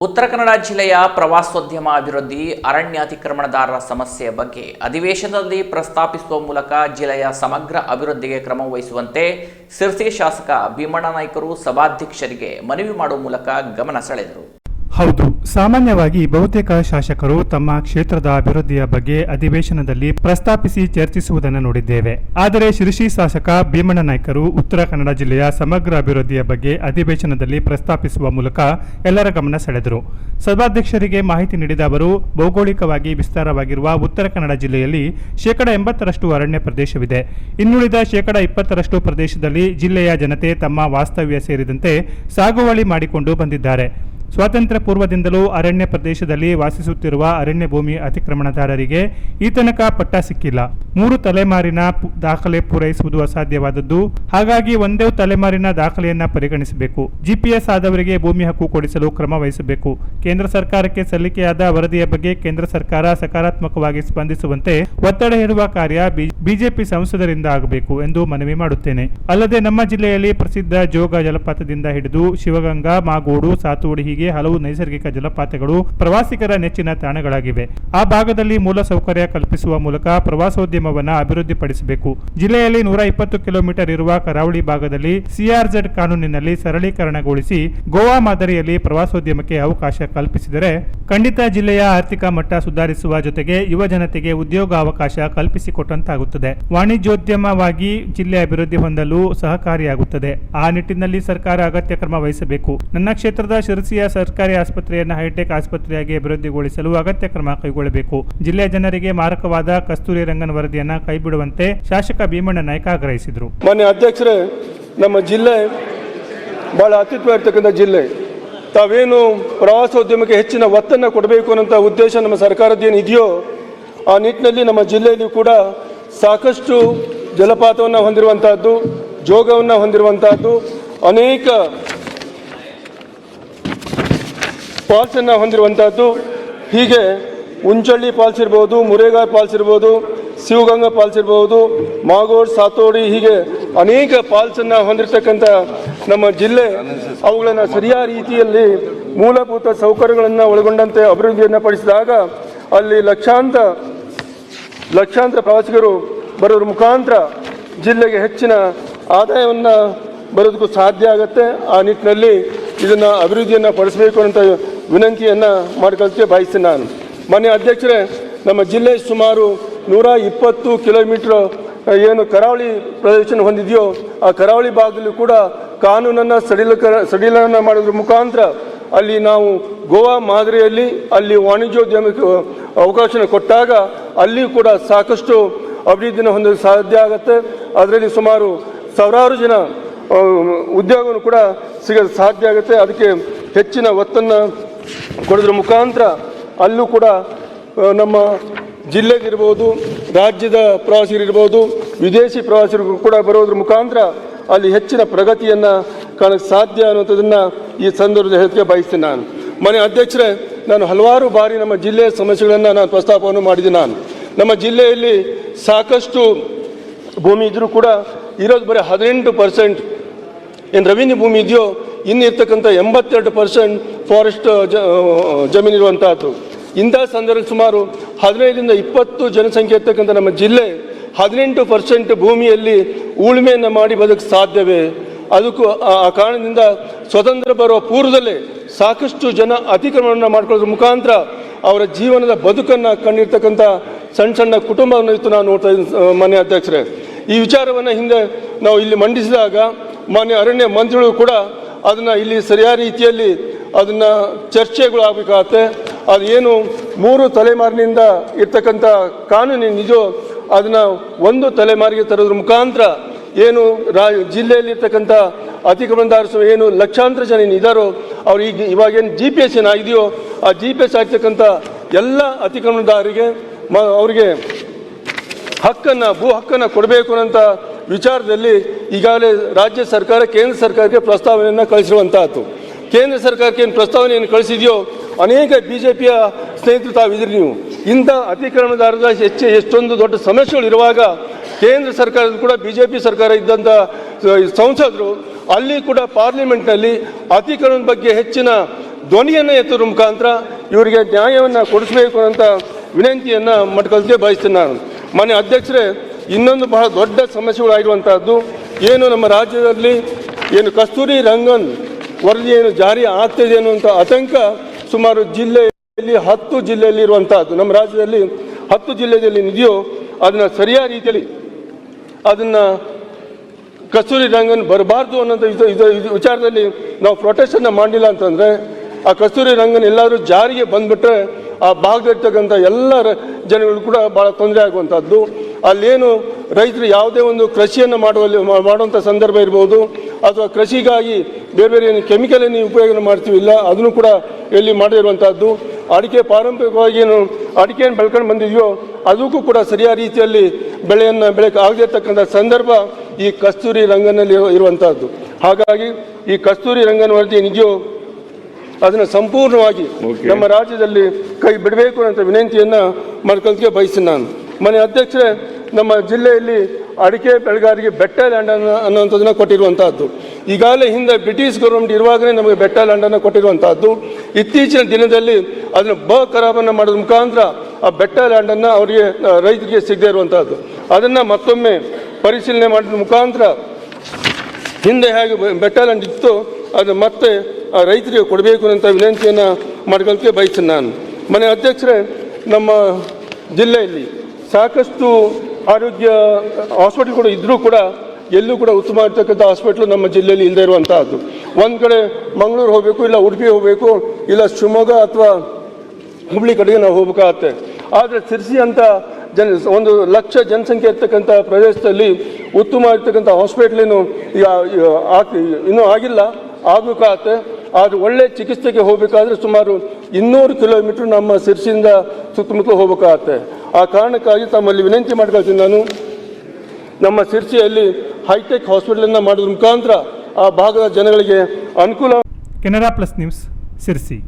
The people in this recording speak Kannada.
ಉತ್ತರ ಕನ್ನಡ ಜಿಲ್ಲೆಯ ಪ್ರವಾಸೋದ್ಯಮ ಅಭಿವೃದ್ಧಿ ಅರಣ್ಯ ಅತಿಕ್ರಮಣದಾರರ ಸಮಸ್ಯೆಯ ಬಗ್ಗೆ ಅಧಿವೇಶನದಲ್ಲಿ ಪ್ರಸ್ತಾಪಿಸುವ ಮೂಲಕ ಜಿಲ್ಲೆಯ ಸಮಗ್ರ ಅಭಿವೃದ್ಧಿಗೆ ಕ್ರಮ ವಹಿಸುವಂತೆ ಸಿರ್ಸಿ ಶಾಸಕ ಭೀಮಣ್ಣ ನಾಯ್ಕರು ಸಭಾಧ್ಯಕ್ಷರಿಗೆ ಮನವಿ ಮಾಡುವ ಮೂಲಕ ಗಮನ ಸೆಳೆದರು. ಹೌದು. ಸಾಮಾನ್ಯವಾಗಿ ಬಹುತೇಕ ಶಾಸಕರು ತಮ್ಮ ಕ್ಷೇತ್ರದ ಅಭಿವೃದ್ಧಿಯ ಬಗ್ಗೆ ಅಧಿವೇಶನದಲ್ಲಿ ಪ್ರಸ್ತಾಪಿಸಿ ಚರ್ಚಿಸುವುದನ್ನು ನೋಡಿದ್ದೇವೆ. ಆದರೆ ಶಿರಸಿ ಶಾಸಕ ಭೀಮಣ್ಣ ನಾಯ್ಕರು ಉತ್ತರ ಕನ್ನಡ ಜಿಲ್ಲೆಯ ಸಮಗ್ರ ಅಭಿವೃದ್ಧಿಯ ಬಗ್ಗೆ ಅಧಿವೇಶನದಲ್ಲಿ ಪ್ರಸ್ತಾಪಿಸುವ ಮೂಲಕ ಎಲ್ಲರ ಗಮನ ಸೆಳೆದರು. ಸಭಾಧ್ಯಕ್ಷರಿಗೆ ಮಾಹಿತಿ ನೀಡಿದ ಅವರು, ಭೌಗೋಳಿಕವಾಗಿ ವಿಸ್ತಾರವಾಗಿರುವ ಉತ್ತರ ಕನ್ನಡ ಜಿಲ್ಲೆಯಲ್ಲಿ ಶೇಕಡ ಎಂಬತ್ತರಷ್ಟು ಅರಣ್ಯ ಪ್ರದೇಶವಿದೆ. ಇನ್ನುಳಿದ ಶೇಕಡ ಇಪ್ಪತ್ತರಷ್ಟು ಪ್ರದೇಶದಲ್ಲಿ ಜಿಲ್ಲೆಯ ಜನತೆ ತಮ್ಮ ವಾಸ್ತವ್ಯ ಸೇರಿದಂತೆ ಸಾಗುವಳಿ ಮಾಡಿಕೊಂಡು ಬಂದಿದ್ದಾರೆ. ಸ್ವಾತಂತ್ರ್ಯ ಪೂರ್ವದಿಂದಲೂ ಅರಣ್ಯ ಪ್ರದೇಶದಲ್ಲಿ ವಾಸಿಸುತ್ತಿರುವ ಅರಣ್ಯ ಭೂಮಿ ಅತಿಕ್ರಮಣದಾರರಿಗೆ ಈ ತನಕ ಪಟ್ಟ ಸಿಕ್ಕಿಲ್ಲ. ಮೂರು ತಲೆಮಾರಿನ ದಾಖಲೆ ಪೂರೈಸುವುದು ಅಸಾಧ್ಯವಾದದ್ದು. ಹಾಗಾಗಿ ಒಂದೇ ತಲೆಮಾರಿನ ದಾಖಲೆಯನ್ನ ಪರಿಗಣಿಸಬೇಕು. ಜಿಪಿಎಸ್ ಆದವರಿಗೆ ಭೂಮಿ ಹಕ್ಕು ಕೊಡಿಸಲು ಕ್ರಮ ವಹಿಸಬೇಕು. ಕೇಂದ್ರ ಸರ್ಕಾರಕ್ಕೆ ಸಲ್ಲಿಕೆಯಾದ ವರದಿಯ ಬಗ್ಗೆ ಕೇಂದ್ರ ಸರ್ಕಾರ ಸಕಾರಾತ್ಮಕವಾಗಿ ಸ್ಪಂದಿಸುವಂತೆ ಒತ್ತಡ ಹೇರುವ ಕಾರ್ಯ ಬಿಜೆಪಿ ಸಂಸದರಿಂದ ಆಗಬೇಕು ಎಂದು ಮನವಿ ಮಾಡುತ್ತೇನೆ. ಅಲ್ಲದೆ ನಮ್ಮ ಜಿಲ್ಲೆಯಲ್ಲಿ ಪ್ರಸಿದ್ಧ ಜೋಗ ಜಲಪಾತದಿಂದ ಹಿಡಿದು ಶಿವಗಂಗಾ, ಮಾಗೋಡು ಸಾತೋಡಿ ಹೀಗೆ ಹಲವು ನೈಸರ್ಗಿಕ ಜಲಪಾತಗಳು ಪ್ರವಾಸಿಗರ ನೆಚ್ಚಿನ ತಾಣಗಳಾಗಿವೆ. ಆ ಭಾಗದಲ್ಲಿ ಮೂಲ ಸೌಕರ್ಯ ಕಲ್ಪಿಸುವ ಮೂಲಕ ಪ್ರವಾಸೋದ್ಯಮವನ್ನು ಅಭಿವೃದ್ಧಿಪಡಿಸಬೇಕು. ಜಿಲ್ಲೆಯಲ್ಲಿ ನೂರ ಇಪ್ಪತ್ತು ಕಿಲೋಮೀಟರ್ ಇರುವ ಕರಾವಳಿ ಭಾಗದಲ್ಲಿ ಸಿಆರ್ಜೆಡ್ ಕಾನೂನಿನಲ್ಲಿ ಸರಳೀಕರಣಗೊಳಿಸಿ ಗೋವಾ ಮಾದರಿಯಲ್ಲಿ ಪ್ರವಾಸೋದ್ಯಮಕ್ಕೆ ಅವಕಾಶ ಕಲ್ಪಿಸಿದರೆ ಖಂಡಿತ ಜಿಲ್ಲೆಯ ಆರ್ಥಿಕ ಮಟ್ಟ ಸುಧಾರಿಸುವ ಜೊತೆಗೆ ಯುವ ಜನತೆಗೆ ಉದ್ಯೋಗಾವಕಾಶ ಕಲ್ಪಿಸಿಕೊಟ್ಟಂತಾಗುತ್ತದೆ. ವಾಣಿಜ್ಯೋದ್ಯಮವಾಗಿ ಜಿಲ್ಲೆ ಅಭಿವೃದ್ಧಿ ಹೊಂದಲು ಸಹಕಾರಿಯಾಗುತ್ತದೆ. ಆ ನಿಟ್ಟಿನಲ್ಲಿ ಸರ್ಕಾರ ಅಗತ್ಯ ಕ್ರಮ ವಹಿಸಬೇಕು. ನನ್ನ ಕ್ಷೇತ್ರದ ಶಿರಸಿಯ ಸರ್ಕಾರಿ ಆಸ್ಪತ್ರೆಯನ್ನು ಹೈಟೆಕ್ ಆಸ್ಪತ್ರೆಯಾಗಿ ಅಭಿವೃದ್ಧಿಗೊಳಿಸಲು ಅಗತ್ಯ ಕ್ರಮ ಕೈಗೊಳ್ಳಬೇಕು. ಜಿಲ್ಲೆಯ ಜನರಿಗೆ ಮಾರಕವಾದ ಕಸ್ತೂರಿ ರಂಗನ್ ವರದಿಯನ್ನು ಕೈಬಿಡುವಂತೆ ಶಾಸಕ ಭೀಮಣ್ಣ ನಾಯ್ಕ ಆಗ್ರಹಿಸಿದರು. ಮಾನ್ಯ ಅಧ್ಯಕ್ಷರೇ, ನಮ್ಮ ಜಿಲ್ಲೆ ಬಹಳ ಅತ್ಯುತ್ತಮ ಇರ್ತಕ್ಕಂಥ ಜಿಲ್ಲೆ. ತಾವೇನು ಪ್ರವಾಸೋದ್ಯಮಕ್ಕೆ ಹೆಚ್ಚಿನ ಒತ್ತನ್ನು ಕೊಡಬೇಕು ಅನ್ನೋಂಥ ಉದ್ದೇಶ ನಮ್ಮ ಸರ್ಕಾರದ ಇದೆಯೋ, ಆ ನಿಟ್ಟಿನಲ್ಲಿ ನಮ್ಮ ಜಿಲ್ಲೆಯಲ್ಲಿ ಕೂಡ ಸಾಕಷ್ಟು ಜಲಪಾತವನ್ನು ಹೊಂದಿರುವಂತಹದ್ದು, ಜೋಗವನ್ನು ಹೊಂದಿರುವಂತಹದ್ದು, ಅನೇಕ ಫಾಲ್ಸನ್ನು ಹೊಂದಿರುವಂತಹದ್ದು ಹೀಗೆ ಉಂಚಳ್ಳಿ ಫಾಲ್ಸ್ ಇರ್ಬೋದು ಮುರೇಗಾ ಫಾಲ್ಸ್ ಇರ್ಬೋದು ಶಿವಗಂಗಾ ಫಾಲ್ಸ್ ಇರ್ಬೋದು ಮಾಗೋಡ್, ಸಾತೋಡಿ ಹೀಗೆ ಅನೇಕ ಫಾಲ್ಸನ್ನು ಹೊಂದಿರತಕ್ಕಂಥ ನಮ್ಮ ಜಿಲ್ಲೆ. ಅವುಗಳನ್ನು ಸರಿಯಾದ ರೀತಿಯಲ್ಲಿ ಮೂಲಭೂತ ಸೌಕರ್ಯಗಳನ್ನು ಒಳಗೊಂಡಂತೆ ಅಭಿವೃದ್ಧಿಯನ್ನು ಪಡಿಸಿದಾಗ ಅಲ್ಲಿ ಲಕ್ಷಾಂತರ ಲಕ್ಷಾಂತರ ಪ್ರವಾಸಿಗರು ಬರೋದ್ರ ಮುಖಾಂತರ ಜಿಲ್ಲೆಗೆ ಹೆಚ್ಚಿನ ಆದಾಯವನ್ನು ಬರೋದಕ್ಕೂ ಸಾಧ್ಯ ಆಗುತ್ತೆ. ಆ ನಿಟ್ಟಿನಲ್ಲಿ ಇದನ್ನು ಅಭಿವೃದ್ಧಿಯನ್ನು ಪಡಿಸಬೇಕು ಅಂತ ವಿನಂತಿಯನ್ನು ಮಾಡ್ಕೊಳ್ತೀವಿ ಬಯಸ್ತೀನಿ ನಾನು. ಮಾನ್ಯ ಅಧ್ಯಕ್ಷರೇ, ನಮ್ಮ ಜಿಲ್ಲೆ ಸುಮಾರು ನೂರ ಇಪ್ಪತ್ತು ಕಿಲೋಮೀಟ್ರ್ ಏನು ಕರಾವಳಿ ಪ್ರದೇಶನ ಹೊಂದಿದೆಯೋ, ಆ ಕರಾವಳಿ ಭಾಗದಲ್ಲೂ ಕೂಡ ಕಾನೂನನ್ನು ಸಡಿಲಕರ, ಸಡಿಲನ ಮಾಡೋದ್ರ ಮುಖಾಂತರ ಅಲ್ಲಿ ನಾವು ಗೋವಾ ಮಾದರಿಯಲ್ಲಿ ಅಲ್ಲಿ ವಾಣಿಜ್ಯೋದ್ಯಮಕ್ಕೆ ಅವಕಾಶ ಕೊಟ್ಟಾಗ ಅಲ್ಲಿ ಕೂಡ ಸಾಕಷ್ಟು ಅಭಿವೃದ್ಧಿನ ಹೊಂದಲು ಸಾಧ್ಯ ಆಗುತ್ತೆ. ಅದರಲ್ಲಿ ಸುಮಾರು ಸಾವಿರಾರು ಜನ ಉದ್ಯೋಗವನ್ನು ಕೂಡ ಸಿಗಲು ಸಾಧ್ಯ ಆಗುತ್ತೆ. ಅದಕ್ಕೆ ಹೆಚ್ಚಿನ ಒತ್ತನ್ನು ಕೊಡೋದ್ರ ಮುಖಾಂತರ ಅಲ್ಲೂ ಕೂಡ ನಮ್ಮ ಜಿಲ್ಲೆಗಿರ್ಬೋದು, ರಾಜ್ಯದ ಪ್ರವಾಸಿಗರಿರ್ಬೋದು, ವಿದೇಶಿ ಪ್ರವಾಸಿಗರು ಕೂಡ ಬರೋದ್ರ ಮುಖಾಂತರ ಅಲ್ಲಿ ಹೆಚ್ಚಿನ ಪ್ರಗತಿಯನ್ನು ಕಾಣಕ್ಕೆ ಸಾಧ್ಯ ಅನ್ನೋಂಥದ್ದನ್ನು ಈ ಸಂದರ್ಭದಲ್ಲಿ ಹೇಳಕ್ಕೆ ಬಯಸ್ತೀನಿ ನಾನು. ಮನೆ ಅಧ್ಯಕ್ಷರೇ, ನಾನು ಹಲವಾರು ಬಾರಿ ನಮ್ಮ ಜಿಲ್ಲೆಯ ಸಮಸ್ಯೆಗಳನ್ನು ನಾನು ಪ್ರಸ್ತಾಪವನ್ನು ಮಾಡಿದ್ದೀನಿ ನಾನು. ನಮ್ಮ ಜಿಲ್ಲೆಯಲ್ಲಿ ಸಾಕಷ್ಟು ಭೂಮಿ ಇದ್ದರೂ ಕೂಡ ಇರೋದು ಬರೀ ಹದಿನೆಂಟು ಪರ್ಸೆಂಟ್ ಏನು ರೆವಿನ್ಯೂ ಭೂಮಿ ಇದೆಯೋ, ಇನ್ನು ಇರ್ತಕ್ಕಂಥ ಎಂಬತ್ತೆರಡು ಪರ್ಸೆಂಟ್ ಫಾರೆಸ್ಟ್ ಜ ಜಮೀನು ಇರುವಂತಹದ್ದು. ಇಂಥ ಸಂದರ್ಭದಲ್ಲಿ ಸುಮಾರು ಹದಿನೈದರಿಂದ ಇಪ್ಪತ್ತು ಜನಸಂಖ್ಯೆ ಇರ್ತಕ್ಕಂಥ ನಮ್ಮ ಜಿಲ್ಲೆ ಹದಿನೆಂಟು ಪರ್ಸೆಂಟ್ ಭೂಮಿಯಲ್ಲಿ ಉಳುಮೆಯನ್ನು ಮಾಡಿ ಬದುಕು ಸಾಧ್ಯವೇ? ಅದಕ್ಕೂ, ಆ ಕಾರಣದಿಂದ ಸ್ವತಂತ್ರ ಬರುವ ಪೂರ್ವದಲ್ಲೇ ಸಾಕಷ್ಟು ಜನ ಅತಿಕ್ರಮಣವನ್ನು ಮಾಡ್ಕೊಳ್ಳೋದ್ರ ಮುಖಾಂತರ ಅವರ ಜೀವನದ ಬದುಕನ್ನು ಕಂಡಿರ್ತಕ್ಕಂಥ ಸಣ್ಣ ಸಣ್ಣ ಕುಟುಂಬವನ್ನು ಇತ್ತು ನಾನು ನೋಡ್ತಾ ಇದ್ದೀನಿ ಮಾನ್ಯ ಅಧ್ಯಕ್ಷರೇ. ಈ ವಿಚಾರವನ್ನು ಹಿಂದೆ ನಾವು ಇಲ್ಲಿ ಮಂಡಿಸಿದಾಗ ಮಾನ್ಯ ಅರಣ್ಯ ಮಂತ್ರಿಗಳು ಕೂಡ ಅದನ್ನು ಇಲ್ಲಿ ಸರಿಯಾದ ರೀತಿಯಲ್ಲಿ ಅದನ್ನು ಚರ್ಚೆಗಳು ಅದು ಏನು ಮೂರು ತಲೆಮಾರಿನಿಂದ ಇರ್ತಕ್ಕಂಥ ಕಾನೂನು ನಿಜ ಅದನ್ನು ಒಂದು ತಲೆಮಾರಿಗೆ ತರೋದ್ರ ಮುಖಾಂತರ ಏನು ರಾ ಜಿಲ್ಲೆಯಲ್ಲಿರ್ತಕ್ಕಂಥ ಅತಿಕ್ರಮಣದಾರರು ಏನು ಲಕ್ಷಾಂತರ ಜನ ಏನಿದ್ದಾರೋ ಅವ್ರು ಈಗ ಇವಾಗೇನು ಜಿ ಪಿ ಎಸ್ ಏನಾಗಿದೆಯೋ ಆ ಜಿ ಪಿ ಎಸ್ ಆಗ್ತಕ್ಕಂಥ ಎಲ್ಲ ಅತಿಕ್ರಮಣದಾರರಿಗೆ ಮ ಅವರಿಗೆ ಹಕ್ಕನ್ನು, ಭೂ ಹಕ್ಕನ್ನು ಕೊಡಬೇಕು ಅನ್ನೋಂಥ ವಿಚಾರದಲ್ಲಿ ಈಗಾಗಲೇ ರಾಜ್ಯ ಸರ್ಕಾರ, ಕೇಂದ್ರ ಸರ್ಕಾರಕ್ಕೆ ಪ್ರಸ್ತಾವನೆಯನ್ನು ಕಳಿಸಿರುವಂತಹದ್ದು. ಕೇಂದ್ರ ಸರ್ಕಾರಕ್ಕೆ ಏನು ಪ್ರಸ್ತಾವನೆಯನ್ನು ಕಳಿಸಿದೆಯೋ, ಅನೇಕ ಬಿ ಜೆ ಪಿಯ ಸ್ನೇಹಿತರು ತಾವಿದ್ರಿ ನೀವು. ಇಂಥ ಅತಿಕ್ರಮಣದಾರದ ಹೆಚ್ಚು ಎಷ್ಟೊಂದು ದೊಡ್ಡ ಸಮಸ್ಯೆಗಳು ಇರುವಾಗ ಕೇಂದ್ರ ಸರ್ಕಾರದ ಕೂಡ ಬಿ ಜೆ ಪಿ ಸರ್ಕಾರ ಇದ್ದಂಥ ಸಂಸದರು ಅಲ್ಲಿ ಕೂಡ ಪಾರ್ಲಿಮೆಂಟ್ನಲ್ಲಿ ಅತಿಕ್ರಮಣದ ಬಗ್ಗೆ ಹೆಚ್ಚಿನ ಧ್ವನಿಯನ್ನು ಎತ್ತುವ ಮುಖಾಂತರ ಇವರಿಗೆ ನ್ಯಾಯವನ್ನು ಕೊಡಿಸಬೇಕು ಅಂತ ವಿನಂತಿಯನ್ನು ಮಟ್ಕಲ್ಗೆ ಬಯಸ್ತೇನೆ ನಾನು. ಮಾನ್ಯ ಅಧ್ಯಕ್ಷರೇ, ಇನ್ನೊಂದು ಬಹಳ ದೊಡ್ಡ ಸಮಸ್ಯೆಗಳಾಗಿರುವಂಥದ್ದು ಏನು ನಮ್ಮ ರಾಜ್ಯದಲ್ಲಿ ಏನು ಕಸ್ತೂರಿ ರಂಗನ್ ವರದಿ ಜಾರಿ ಆಗ್ತಿದೆ ಅನ್ನುವಂಥ ಆತಂಕ ಸುಮಾರು ಜಿಲ್ಲೆಯಲ್ಲಿ ಹತ್ತು ಜಿಲ್ಲೆಯಲ್ಲಿ ಇರುವಂತಹದ್ದು ನಮ್ಮ ರಾಜ್ಯದಲ್ಲಿ ಹತ್ತು ಜಿಲ್ಲೆಯಲ್ಲಿ ಇದೆಯೋ ಅದನ್ನು ಸರಿಯಾದ ರೀತಿಯಲ್ಲಿ ಅದನ್ನು ಕಸ್ತೂರಿ ರಂಗನ್ ಬರಬಾರ್ದು ಅನ್ನೋಂಥ ಇದು ಇದು ಇದು ವಿಚಾರದಲ್ಲಿ ನಾವು ಪ್ರೊಟೆಸ್ಟನ್ನು ಮಾಡಲಿಲ್ಲ ಅಂತಂದರೆ ಆ ಕಸ್ತೂರಿ ರಂಗನ್ ಎಲ್ಲರೂ ಜಾರಿಗೆ ಬಂದ್ಬಿಟ್ರೆ ಆ ಭಾಗದಲ್ಲಿರ್ತಕ್ಕಂಥ ಎಲ್ಲ ಜನಗಳು ಕೂಡ ಭಾಳ ತೊಂದರೆ ಆಗುವಂಥದ್ದು. ಅಲ್ಲೇನು ರೈತರು ಯಾವುದೇ ಒಂದು ಕೃಷಿಯನ್ನು ಮಾಡುವಲ್ಲಿ ಮಾಡುವಂಥ ಸಂದರ್ಭ ಇರ್ಬೋದು. ಅಥವಾ ಕೃಷಿಗಾಗಿ ಬೇರೆ ಬೇರೆ ಏನು ಕೆಮಿಕಲ್ ಏನು ಉಪಯೋಗ ಮಾಡ್ತೀವಿ ಇಲ್ಲ ಅದನ್ನು ಕೂಡ ಎಲ್ಲಿ ಮಾಡಿರುವಂಥದ್ದು ಅಡಿಕೆ ಪಾರಂಪರಿಕವಾಗಿ ಏನು ಅಡಿಕೆಯನ್ನು ಬೆಳ್ಕೊಂಡು ಬಂದಿದೆಯೋ ಅದಕ್ಕೂ ಕೂಡ ಸರಿಯಾದ ರೀತಿಯಲ್ಲಿ ಬೆಳೆಯನ್ನು ಬೆಳೆಯಕ್ಕೆ ಆಗದೇ ಇರ್ತಕ್ಕಂಥ ಸಂದರ್ಭ ಈ ಕಸ್ತೂರಿ ರಂಗನಲ್ಲಿ ಇರುವಂಥದ್ದು ಹಾಗಾಗಿ ಈ ಕಸ್ತೂರಿ ರಂಗನ ವರದಿ ಅದನ್ನು ಸಂಪೂರ್ಣವಾಗಿ ನಮ್ಮ ರಾಜ್ಯದಲ್ಲಿ ಕೈ ಬಿಡಬೇಕು ಅಂತ ವಿನಂತಿಯನ್ನು ಮಾಡ್ಕೊಳ್ಳೋದಕ್ಕೆ ಬಯಸ್ತೀನಿ ನಾನು. ಮನೆ ಅಧ್ಯಕ್ಷರೇ ನಮ್ಮ ಜಿಲ್ಲೆಯಲ್ಲಿ ಅಡಿಕೆ ಬೆಳೆಗಾರರಿಗೆ ಬೆಟ್ಟ ಲ್ಯಾಂಡ್ ಅನ್ನು ಅನ್ನುವಂಥದ್ದನ್ನು ಕೊಟ್ಟಿರುವಂತಹದ್ದು. ಈಗಾಗಲೇ ಹಿಂದೆ ಬ್ರಿಟಿಷ್ ಗೌರ್ಮೆಂಟ್ ಇರುವಾಗಲೇ ನಮಗೆ ಬೆಟ್ಟ ಲ್ಯಾಂಡನ್ನು ಕೊಟ್ಟಿರುವಂತಹದ್ದು. ಇತ್ತೀಚಿನ ದಿನದಲ್ಲಿ ಅದನ್ನು ಬ ಖರಾಬನ್ನು ಮಾಡೋದ್ರ ಮುಖಾಂತರ ಆ ಬೆಟ್ಟ ಲ್ಯಾಂಡನ್ನು ಅವರಿಗೆ ರೈತರಿಗೆ ಸಿಗದೇ ಇರುವಂತಹದ್ದು. ಅದನ್ನು ಮತ್ತೊಮ್ಮೆ ಪರಿಶೀಲನೆ ಮಾಡಿದ ಮುಖಾಂತರ ಹಿಂದೆ ಹೇಗೆ ಬೆಟ್ಟ ಲ್ಯಾಂಡ್ ಇತ್ತು, ಅದು ಮತ್ತೆ, ಆ, ರೈತರಿಗೆ ಕೊಡಬೇಕು ಅಂತ ವಿನಂತಿಯನ್ನು ಮಾಡ್ಕೊಳ್ಳೋಕ್ಕೆ ಬಯಸ್ತೀನಿ ನಾನು. ಮನೆ ಅಧ್ಯಕ್ಷರೇ, ನಮ್ಮ ಜಿಲ್ಲೆಯಲ್ಲಿ ಸಾಕಷ್ಟು ಆರೋಗ್ಯ ಹಾಸ್ಪಿಟಲ್ಗಳು ಇದ್ದರೂ ಕೂಡ ಎಲ್ಲೂ ಕೂಡ ಉತ್ತಮ ಇರ್ತಕ್ಕಂಥ ಹಾಸ್ಪಿಟ್ಲು ನಮ್ಮ ಜಿಲ್ಲೆಯಲ್ಲಿ ಇಲ್ಲದೆ ಇರುವಂತಹದ್ದು. ಒಂದು ಕಡೆ ಮಂಗಳೂರು ಹೋಗಬೇಕು, ಇಲ್ಲ ಉಡುಪಿ ಹೋಗಬೇಕು, ಇಲ್ಲ ಶಿವಮೊಗ್ಗ ಅಥವಾ ಹುಬ್ಳಿ ಕಡೆಗೆ ನಾವು ಹೋಗ್ಬೇಕಾಗತ್ತೆ. ಆದರೆ ಸಿರ್ಸಿ ಅಂತ ಜನ, ಒಂದು ಲಕ್ಷ ಜನಸಂಖ್ಯೆ ಇರ್ತಕ್ಕಂಥ ಪ್ರದೇಶದಲ್ಲಿ ಉತ್ತಮ ಇರ್ತಕ್ಕಂಥ ಹಾಸ್ಪಿಟ್ಲೇನು ಇನ್ನೂ ಆಗಿಲ್ಲ, ಆಗಬೇಕಾಗತ್ತೆ. ಆದರೆ ಒಳ್ಳೆ ಚಿಕಿತ್ಸೆಗೆ ಹೋಗಬೇಕಾದ್ರೆ ಸುಮಾರು ಇನ್ನೂರು ಕಿಲೋಮೀಟ್ರ್ ನಮ್ಮ ಸಿರ್ಸಿಯಿಂದ ಸುತ್ತಮುತ್ತಲು ಹೋಗಬೇಕಾಗತ್ತೆ. ಆ ಕಾರಣಕ್ಕಾಗಿ ತಮ್ಮಲ್ಲಿ ವಿನಂತಿ ಮಾಡ್ಕೊಳ್ತೀನಿ ನಾನು. ನಮ್ಮ ಸಿರ್ಸಿಯಲ್ಲಿ ಹೈಟೆಕ್ ಹಾಸ್ಪಿಟಲನ್ನು ಮಾಡೋದ್ರ ಮುಖಾಂತರ ಆ ಭಾಗದ ಜನಗಳಿಗೆ ಅನುಕೂಲ ಕೆನರಾ ಪ್ಲಸ್ ನ್ಯೂಸ್, ಸಿರ್ಸಿ.